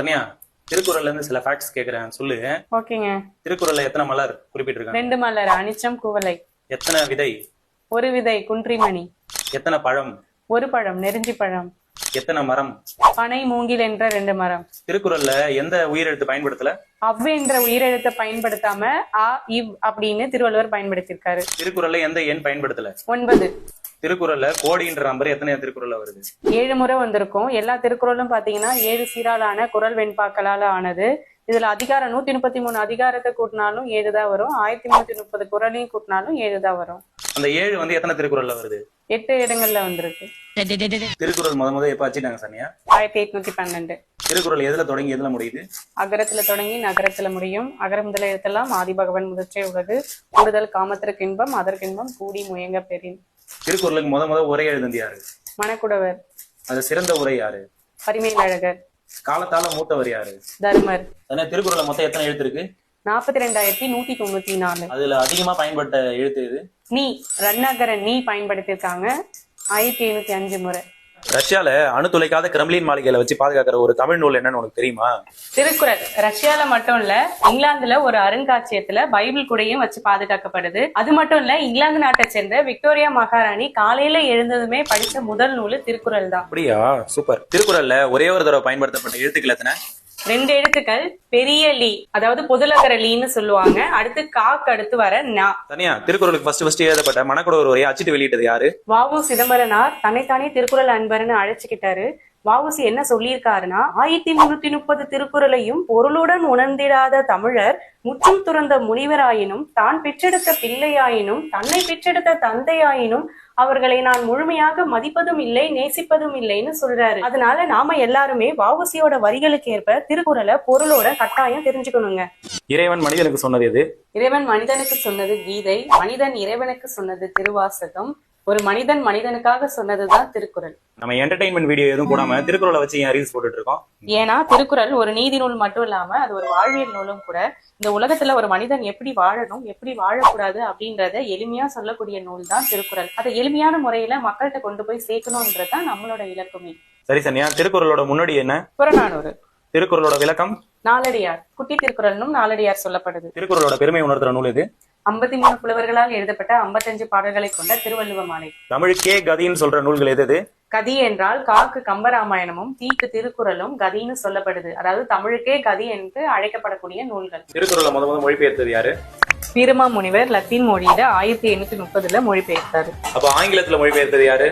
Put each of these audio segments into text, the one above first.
சன்யா திருக்குறள்ல இருந்து சில ஃபேக்ட்ஸ் கேக்குறேன். சொல்லு. ஓகேங்க. திருக்குறள்ல எத்தனை மலர் குறிப்பிட்டிருக்காங்க? ரெண்டு மலர் அனிச்சம் குவளை. எத்தனை விதை? ஒரு விதை குன்றிமணி. எத்தனை பழம்? ஒரு பழம் நெருஞ்சி பழம். எத்தனை மரம்? பனை மூங்கில் என்ற ரெண்டு மரம். திருக்குறள்ல எந்த உயிரெழுத்து பயன்படுத்தல? அவ் என்ற உயிரெழுத்தை பயன்படுத்தாம ஆ இவ் அப்படின்னு திருவள்ளுவர் பயன்படுத்தியிருக்காரு. திருக்குறள்ல எந்த எண் பயன்படுத்தல? ஒன்பது. திருக்குறள்ல கோடின்ற நம்பர் எத்தனை திருக்குறள்ல வருது? ஏழு முறை வந்திருக்கும். எல்லா திருக்குறளும் பாத்தீங்கன்னா ஏழு சீராலான குரல் வெண்பாக்களால ஆனது. இதுல அதிகாரம் நூத்தி முப்பத்தி மூணு அதிகாரத்தை கூட்டினாலும் ஏழு தான் வரும். ஆயிரத்தி நூத்தி முப்பது குரலையும் கூட்டினாலும் ஏழு தான் வரும். அந்த ஏழு வந்து எத்தனை திருக்குறள்ல வருது? எட்டு இடங்கள்ல வந்திருக்கு. திருக்குறள் முத முத எப்ப வச்சுட்டாங்க சன்யா ஆயிரத்தி எட்நூத்தி பன்னெண்டு. திருக்குறள் எதுல தொடங்கி எதுல முடியுது? அகரத்துல தொடங்கி நகரத்துல முடியும். அகர முதல எழுத்தெல்லாம் ஆதிபகவன் முதற்றே உலகு. கூடுதல் காமத்திற்கு இன்பம் அதற்கின்பம் கூடி முயங்க பெறின். திருக்குறளுக்கு முத முத உரை எழுந்தது யாரு? மணக்குடவர். அது சிறந்த உரை யாரு? பரிமேலழகர் காலத்தால மூத்தவர் யாரு? தர்மர். சன்யா திருக்குறள்ல மொத்தம் எத்தனை எழுத்து இருக்கு நாற்பத்தி ரெண்டாயிரத்தி நூத்தி தொண்ணூத்தி நாலு. அதுல அதிகமா பயன்பட்ட எழுத்து இது நீ ரன்னகர நீ பயன்படுத்தியிருக்காங்க. ஆயிரத்தி எழுநூத்தி அஞ்சு முறை. ரஷ்யால அணு துளைக்காத கிரெம்லின் மாளிகையில வச்சு பாதுகாக்கிற ஒரு தமிழ் நூல் என்னன்னு உனக்கு தெரியுமா? திருக்குறள். ரஷ்யால மட்டும் இல்ல இங்கிலாந்துல ஒரு அருங்காட்சியகத்துல பைபிள் கூடையும் வச்சு பாதுகாக்கப்படுது. அது மட்டும் இல்ல இங்கிலாந்து நாட்டை சேர்ந்த விக்டோரியா மகாராணி காலையில எழுந்ததுமே படிச்ச முதல் நூல் திருக்குறள் தான். அப்படியா? சூப்பர். திருக்குறள்ல ஒரே ஒரு தடவை பயன்படுத்தப்பட்ட எழுத்துக்கள் எத்தனை? ரெண்டு எழுத்துக்கள் பெரிய லீ அதாவது பொதுலகர லீன்னு சொல்லுவாங்க. அடுத்து காக்கு அடுத்து வர நா. தனியா திருக்குறளுக்கு ஃபர்ஸ்ட் ஃபர்ஸ்ட் எழுதப்பட்ட மணக்குட ஒரு உரையை அச்சிட்டு வெளியிட்டது யாரு? வாவு சிதம்பரனார் தன்னைத்தானே திருக்குறள் அன்பர்னு அழைச்சுக்கிட்டாரு. வாவுசி என்ன சொல்லியிருக்காருன்னா ஆயிரத்தி முன்னூத்தி முப்பது திருக்குறளையும் பொருளுடன் உணர்ந்திடாத தமிழர் முற்றும் துறந்த முனிவராயினும் தான் பெற்றெடுத்த பிள்ளையாயினும் தன்னை பெற்றெடுத்த தந்தையாயினும் அவர்களை நான் முழுமையாக மதிப்பதும் இல்லை நேசிப்பதும் இல்லைன்னு சொல்றாரு. அதனால நாம எல்லாருமே வாவுசியோட வரிகளுக்கு ஏற்ப திருக்குறளை பொருளோட கட்டாயம் தெரிஞ்சுக்கணுங்க. இறைவன் மனிதனுக்கு சொன்னது எது? இறைவன் மனிதனுக்கு சொன்னது கீதை மனிதன் இறைவனுக்கு சொன்னது திருவாசகம். ஒரு மனிதன் மனிதனுக்காக சொன்னதுதான் திருக்குறள். நம்ம என்டர்டைன்மெண்ட் வீடியோ எதுவும் போடாம திருக்குறளை வச்சு ஏன் ரீல்ஸ் போட்டுட்டு இருக்கோம் ஏன்னா திருக்குறள் ஒரு நீதி நூல் மட்டும் இல்லாம அது ஒரு வாழ்வியல் நூலும் கூட இந்த உலகத்துல ஒரு மனிதன் எப்படி வாழணும் எப்படி வாழக்கூடாது அப்படின்றத எளிமையா சொல்லக்கூடிய நூல் தான் திருக்குறள். அதை எளிமையான முறையில மக்கள்கிட்ட கொண்டு போய் சேர்க்கணும்ன்றது தான் நம்மளோட இலக்குமே. சரி சன்யா திருக்குறளோட முன்னாடி என்ன? புறநானூறு. திருக்குறளோட விளக்கம்? நாலடியார் குட்டி திருக்குறள்னும் நாலடியார் சொல்லப்படுது. திருக்குறளோட பெருமை உணர்த்துற நூல் இது ஐம்பத்தி மூணு புலவர்களால் எழுதப்பட்ட ஐம்பத்தஞ்சு பாடல்களை கொண்ட திருவள்ளுவ மாலை தமிழுக்கே கதின்னு சொல்ற நூல்கள் எது கதி என்றால் காக்கு கம்பராமாயணமும் தீக்கு திருக்குறளும் கதின்னு சொல்லப்படுது. அதாவது தமிழுக்கே கதி என்று அழைக்கப்படக்கூடிய நூல்கள். திருக்குறளை முத முத மொழிபெயர்த்தது யாரு? வீரமா முனிவர் லத்தீன் மொழியில ஆயிரத்தி எண்ணூத்தி முப்பதுல மொழிபெயர்த்தாரு. அப்ப ஆங்கிலத்துல மொழிபெயர்த்தது யாரு?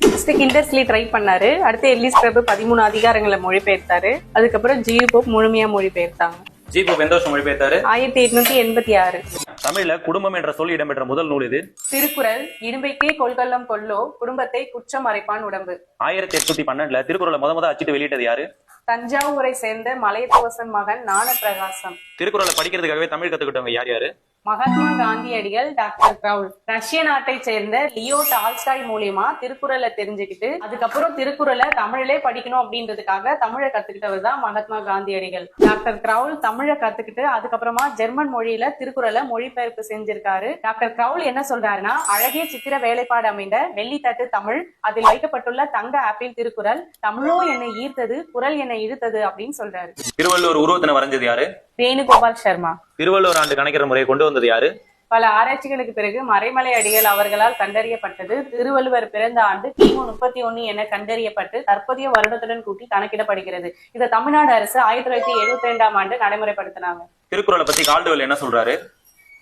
ஃபர்ஸ்ட் கிண்டர்ஸ்லி ட்ரை பண்ணாரு. அடுத்து எல்லிஸ் பிரபு பதிமூணு அதிகாரங்களை மொழிபெயர்த்தாரு. அதுக்கப்புறம் ஜியு போப் முழுமையா மொழிபெயர்த்தாங்க. ஜிபு எந்த வருஷம் மொழிபெயர்த்தாரு. ஆயிரத்தி எட்நூத்தி எண்பத்தி ஆறு. தமிழ்ல குடும்பம் என்ற சொல் இடம்பெற்ற முதல் நூல் இது. திருக்குறள் இடும்பைக்கே கொள்கல்லம் கொல்லோ குடும்பத்தை குற்றம் மறைப்பான் உடம்பு. ஆயிரத்தி எட்நூத்தி பன்னெண்டுல திருக்குறளை முத முத அச்சிட்டு வெளியிட்டது யாரு? தஞ்சாவூரை சேர்ந்த மலையத்துவசன் மகன் ஞானப்பிரகாசம் திருக்குறளை படிக்கிறதுக்காகவே தமிழ் கத்துக்கிட்டவங்க யார் யாரு? மகாத்மா காந்தியடிகள் டாக்டர் கிரவுல் ரஷ்ய நாட்டை சேர்ந்த லியோ டால்ஸ்டாய் மூலியமா திருக்குறளை தெரிஞ்சுக்கிட்டு அதுக்கப்புறம் திருக்குறளை தமிழிலே படிக்கணும் அப்படின்றதுக்காக தமிழை கத்துக்கிட்டவர் தான் மகாத்மா காந்தியடிகள். டாக்டர் கிரவுல் தமிழை கத்துக்கிட்டு அதுக்கப்புறமா ஜெர்மன் மொழியில திருக்குறளை மொழிபெயர்ப்பு செஞ்சிருக்காரு. டாக்டர் கிரவுல் என்ன சொல்றாருன்னா அழகிய சித்திர வேலைப்பாடு அமைந்த வெள்ளித்தட்டு தமிழ் அதில் வைக்கப்பட்டுள்ள தங்க ஆப்பிள் திருக்குறள் தமிழோ என்னை ஈர்த்தது குரல் என்னை இழுத்தது அப்படின்னு சொல்றாரு. திருவள்ளுவர் உருவத்தினை வரைஞ்சது யாரு? வேணுகோபால் சர்மா. திருவள்ளுவர் ஆண்டு கணக்கிற முறையை கொண்டு வந்தது யாரு? பல ஆராய்ச்சிகளுக்கு பிறகு மறைமலை அடிகள் அவர்களால் கண்டறியப்பட்டது. திருவள்ளுவர் பிறந்த ஆண்டு கிமு முப்பத்தி ஒண்ணு என கண்டறியப்பட்டு தற்போதைய வருடத்துடன் கூட்டி கணக்கிடப்படுகிறது. இதை தமிழ்நாடு அரசு ஆயிரத்தி தொள்ளாயிரத்தி எழுபத்தி ரெண்டாம் ஆண்டு நடைமுறைப்படுத்தினாங்க. திருக்குறளை பத்தி கால்டுவெல் என்ன சொல்றாரு?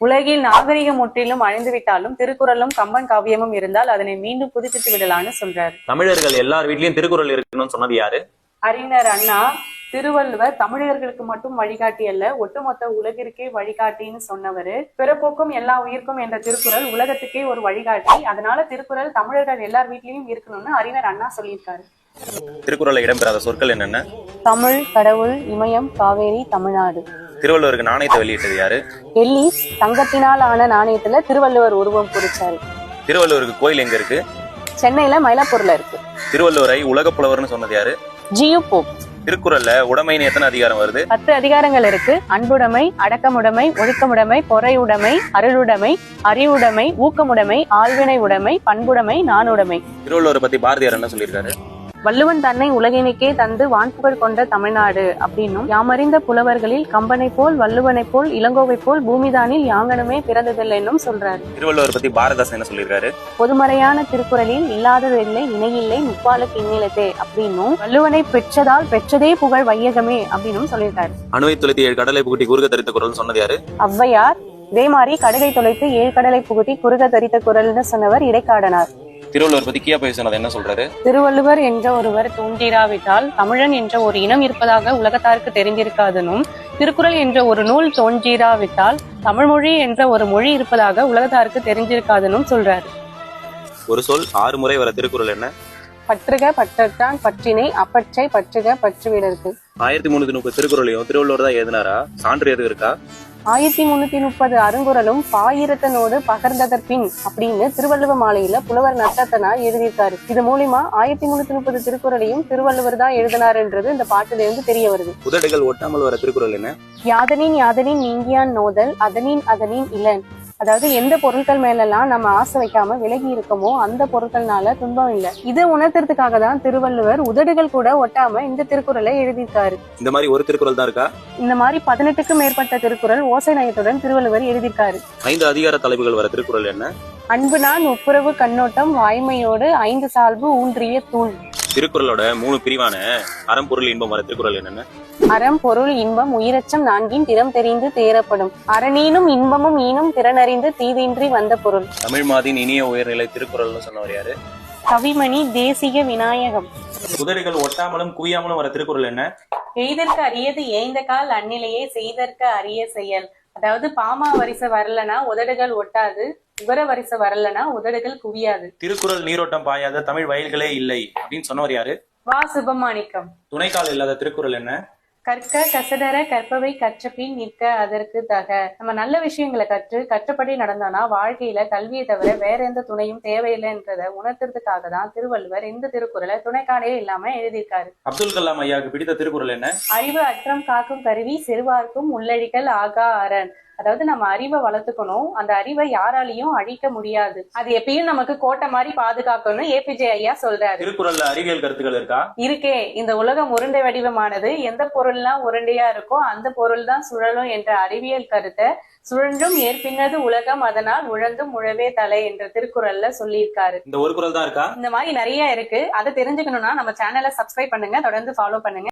உலகில் நாகரிகம் முற்றிலும் அழிந்துவிட்டாலும் திருக்குறளும் கம்பன் காவியமும் இருந்தால் அதனை மீண்டும் புதுப்பித்து விடலான்னு சொல்றாரு. தமிழர்கள் எல்லார் வீட்லயும் திருக்குறள் இருக்கணும்னு சொன்னது யாரு? அறிஞர் அண்ணா திருவள்ளுவர் தமிழர்களுக்கு மட்டும் வழிகாட்டி அல்ல ஒட்டுமொத்த உலகிற்கே வழிகாட்டின்னு சொன்னவரு. பிறப்போக்கும் எல்லா உயிர்க்கும் என்ற திருக்குறள் உலகத்துக்கே ஒரு வழிகாட்டி. அதனால திருக்குறள் தமிழர்கள் எல்லார் வீட்லயும் இருக்கணும்னு அறிஞர் அண்ணா சொல்லியிருக்காரு. திருக்குறளை இடம்பெறாத சொற்கள் என்னென்ன? தமிழ் கடவுள் இமயம் காவேரி தமிழ்நாடு. திருவள்ளுவருக்கு நாணயத்தை வெளியிட்டது யாரு? டெல்லி தங்கத்தினால் ஆன நாணயத்துல திருவள்ளுவர் உருவம் குறிச்சாரு திருவள்ளுவருக்கு கோயில் எங்க இருக்கு? சென்னையில மயிலாப்பூர்ல இருக்கு. திருவள்ளுவரை உலகப் புலவர்னு சொன்னது யாரு? G U Pope. திருக்குறள்ல உடைமைன்னு எத்தனை அதிகாரம் வருது. பத்து அதிகாரங்கள் இருக்கு. அன்புடைமை அடக்கமுடைமை ஒழுக்கமுடைமை பொறையுடைமை அருளுடைமை அறிவுடைமை ஊக்கமுடைமை ஆழ்வினை உடைமை பண்புடைமை நாணுடைமை. திருவள்ளுவரை பத்தி பாரதியார் என்ன சொல்லியிருக்காரு? வள்ளுவன் தன்னை உலகினுக்கே தந்து வான்புகழ் கொண்ட தமிழ்நாடு அப்படின்னும் யாமறிந்த புலவர்களில் கம்பனை போல் வள்ளுவனை போல் இளங்கோவை போல் பூமிதானில் யாங்கனுமே பிறந்ததில்லை என்னும் சொல்றாரு. திருவள்ளுவர் பத்தி பாரதாசன் என்ன சொல்லியிருக்காரு? பொதுமறையான திருக்குறளில் இல்லாததில்லை இணையில்லை முப்பாலுக்கு இந்நிலத்தே அப்படின்னும் வள்ளுவனை பெற்றதால் பெற்றதே புகழ் வையகமே அப்படின்னும் சொல்லியிருக்காரு. அணுவை துளைத்து ஏழு கடலை புகுட்டி குறுக தரித்த குரல் சொன்னது யாரு? ஔவையார் இதே மாதிரி கடுகை தொலைத்து ஏழு கடலை புகுத்தி குறுக தரித்த குரல்னு சொன்னவர் இடைக்காடனார். திருவள்ளுவர் பத்தி கியா போய் சொன்னது என்ன சொல்றாரு? திருவள்ளுவர் என்ற ஒருவர் தோன்றிராவிட்டால் தமிழன் என்ற ஒரு இனம் இருப்பதாக உலகத்தாருக்கு தெரிந்திருக்காதனும் திருக்குறள் என்ற ஒரு நூல் தோன்றிராவிட்டால் தமிழ்மொழி என்ற ஒரு மொழி இருப்பதாக உலகத்தாருக்கு தெரிஞ்சிருக்காதனும் சொல்றாரு. ஒரு சொல் ஆறு முறை வர திருக்குறள் என்ன? பற்றுக பற்றற்றான் பற்றினை அப்பற்றை பற்றுக பற்றுவிடற்கு. ஆயிரத்தி முன்னூத்தி முப்பது திருக்குறளையும் திருவள்ளுவர் தான் எழுதினாரா? சான்று எதுவும் இருக்கா ஆயிரத்தி முன்னூத்தி முப்பது அருங்குறளும் பாயிரத்தனோடு பகர்ந்ததற்பின் அப்படின்னு திருவள்ளுவ மாலையில புலவர் நட்டத்தனார் எழுதியிருக்காரு. இது மூலியமா ஆயிரத்தி முன்னூத்தி முப்பது திருக்குறளையும் திருவள்ளுவர் தான் எழுதினாருன்றது இந்த பாட்டுல இருந்து தெரிய வருது. உதடுகள் ஒட்டாமல் வர திருக்குறள் என்ன? யாதனின் யாதனின் நீங்கியான் நோதல் அதனின் அதனின் இளன் அதாவது எந்த பொருட்கள் மேலெல்லாம் நம்ம ஆசை வைக்காம விலகி இருக்கோமோ அந்த பொருட்கள்னால துன்பம் இல்லை. இதை உணர்த்துறதுக்காக தான் திருவள்ளுவர் உதடுகள் கூட ஒட்டாம இந்த திருக்குறளை எழுதியிருக்காரு. இந்த மாதிரி ஒரு திருக்குறள் தான் இருக்கா? இந்த மாதிரி பதினெட்டுக்கும் மேற்பட்ட திருக்குறள் ஓசை நயத்துடன் திருவள்ளுவர் எழுதியிருக்காரு. ஐந்து அதிகார தலைப்புகள் வர திருக்குறள் என்ன? அன்பு நான் ஒப்புரவு கண்ணோட்டம் வாய்மையோடு ஐந்து சால்பு ஊன்றிய தூண். திருக்குறளோட மூணு பிரிவான அறம்பொருள் இன்பம் வர திருக்குறள் என்னென்ன? அறம் பொருள் இன்பம் உயிரச்சம் நான்கின் திறம் தெரிந்து தேரப்படும் அரணீனும் இன்பமும் ஈனும் திறனறிந்து தீதின்றி வந்த பொருள். தமிழ் மாதின் இனிய உயர்நிலை திருக்குறள்னு சொன்னவர் யாரு? கவிமணி தேசிக விநாயகம். உதடுகள் ஒட்டாமலும் குவியாமலும் வர திருக்குறள் என்ன? எய்தற்கு அரியது ஏய்ந்த கால் அந்நிலையே செய்தற்கு அரிய செயல். அதாவது பாமா வரிசை வரலனா உதடுகள் ஒட்டாது உகர வரிசை வரலனா உதடுகள் குவியாது. திருக்குறள் நீரோட்டம் பாயாத தமிழ் வயல்களே இல்லை அப்படின்னு சொன்னவர் யாரு? வா சுபமாணிக்கம். துணைக்கால் இல்லாத திருக்குறள் என்ன? கற்க கசடர கற்பவை கற்றபின் நிற்க அதற்கு தக. நம்ம நல்ல விஷயங்களை கற்று கற்றபடி நடந்தோம்னா வாழ்க்கையில கல்வியை தவிர வேற எந்த துணையும் தேவையில்லைன்றத உணர்த்துறதுக்காக தான் திருவள்ளுவர் இந்த திருக்குறளை துணைக்காடே இல்லாம எழுதியிருக்காரு. அப்துல் கலாம் ஐயாவுக்கு பிடித்த திருக்குறள் என்ன? அறிவு அற்றம் காக்கும் கருவி சிறுவார்க்கும் உள்ளழிகள் ஆகா அரண் அதாவது நம்ம அறிவை வளர்த்துக்கணும். அந்த அறிவை யாராலையும் அழிக்க முடியாது. அது எப்பயும் நமக்கு கோட்டை மாதிரி பாதுகாக்கணும் ஏபிஜே ஐயா சொல்றாரு. திருக்குறள்ல அறிவியல் கருத்துக்கள் இருக்கா? இருக்கே. இந்த உலகம் உருண்டை வடிவமானது எந்த பொருள்லாம் உருண்டையா இருக்கோ அந்த பொருள் தான் சுழலும் என்ற அறிவியல் கருத்தை சுழன்றும் ஏற்பின்னது உலகம். அதனால் உழந்தும் உழவே தலை என்ற திருக்குறள்ல சொல்லியிருக்காரு. இந்த ஒரு குறள் தான் இருக்கா? இந்த மாதிரி நிறைய இருக்கு. அதை தெரிஞ்சுக்கணும்னா நம்ம சேனலை சப்ஸ்கிரைப் பண்ணுங்க. தொடர்ந்து ஃபாலோ பண்ணுங்க.